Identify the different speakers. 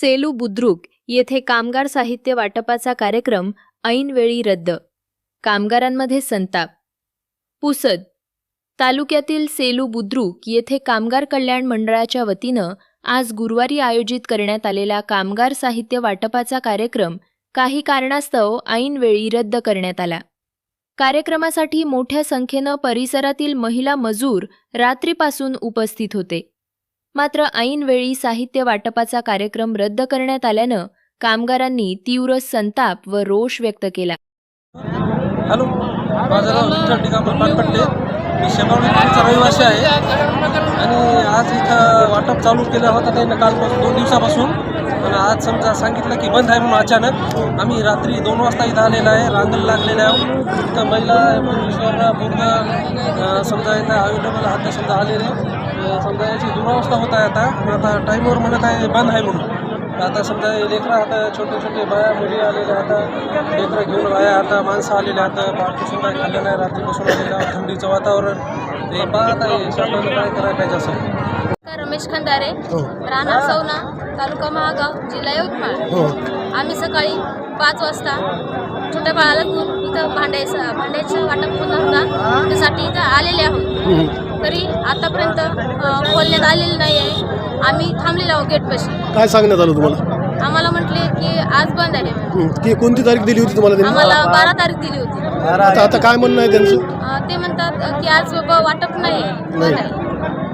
Speaker 1: सेलू बुद्रुक येथे कामगार साहित्य वाटपाचा कार्यक्रम ऐनवेळी रद्द. कामगारांमध्ये संताप. पुसद. तालुक्यातील सेलू बुद्रुक येथे कामगार कल्याण मंडळाच्या वतीनं आज गुरुवारी आयोजित करण्यात आलेला कामगार साहित्य वाटपाचा कार्यक्रम काही कारणास्तव ऐनवेळी रद्द करण्यात आला. कार्यक्रमासाठी मोठ्या संख्येनं परिसरातील महिला मजूर रात्रीपासून उपस्थित होते. मात्र ऐनवेळी साहित्य वाटपाचा कार्यक्रम रद्द करण्यात आल्यानं कामगारांनी तीव्र संताप व रोष व्यक्त केला.
Speaker 2: हॅलो माझं नाव विठ्ठल मी शेगावचा रहिवासी आहे. आणि आज इथं वाटप चालू केलं होतं त्यांना कालपासून दोन दिवसापासून. आणि आज समजा सांगितलं की बंद आहे म्हणून अचानक आम्ही रात्री दोन वाजता इथं आलेलं आहे. रांगण लागलेलं आहे. इथं महिला पुरुषवर पूर्ण समजा इथं अवेलेबल आता समजा आलेले. समजा याची दुरावस्था होत आहे आता. आता टाईमवर म्हणत आहे बंद आहे म्हणून. आता समजा हे लेकरं आता छोटे छोटे बाया मुली आलेल्या आता लेकरं घेऊन बाया आता माणसं आलेल्या आता बाळपासून काय खाल्लं नाही. रात्रीपासून आलेलं आहे, थंडीचं वातावरण. ते पहा आता हे शासनानं काय करायला पाहिजे असं.
Speaker 3: नमस्कार, रमेश खंदारे. राहणार सौना तालुका महागाव जिल्हा यवतमाळ. आम्ही सकाळी पाच वाजता छोट्या बाळाला घेऊन इथं भांड्याचं भांड्याचं वाटप होणार होता त्यासाठी इथं आलेले आहोत. तरी आतापर्यंत अं, बोलण्यात आलेलं नाही आहे. आम्ही थांबलेलो आहोत गेटपाशी.
Speaker 4: काय सांगण्यात आलं तुम्हाला?
Speaker 3: आम्हाला म्हटले की आज बंद आहे.
Speaker 4: हं, ती कोणती तारीख दिली होती तुम्हाला त्यांनी?
Speaker 3: आम्हाला बारा तारीख दिली होती.
Speaker 4: आता आता काय म्हणणं आहे त्यांचं?
Speaker 3: अं, ते म्हणतात की आज बाबा वाटप नाही बंद आहे